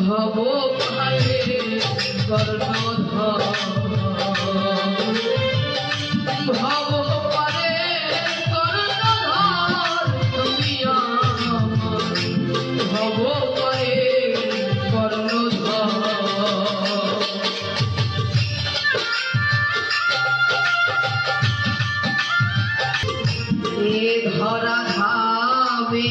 ভব পারে কর্ণধর ভব পারে কর্ণধর তুমি ভব ধরা খাবে।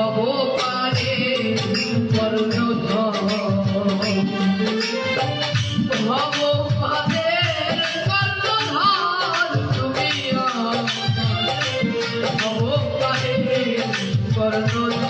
ভব পারে কর্ণধর ভব পারে কর্ণধর তুমি। ভব পারে কর্ণধর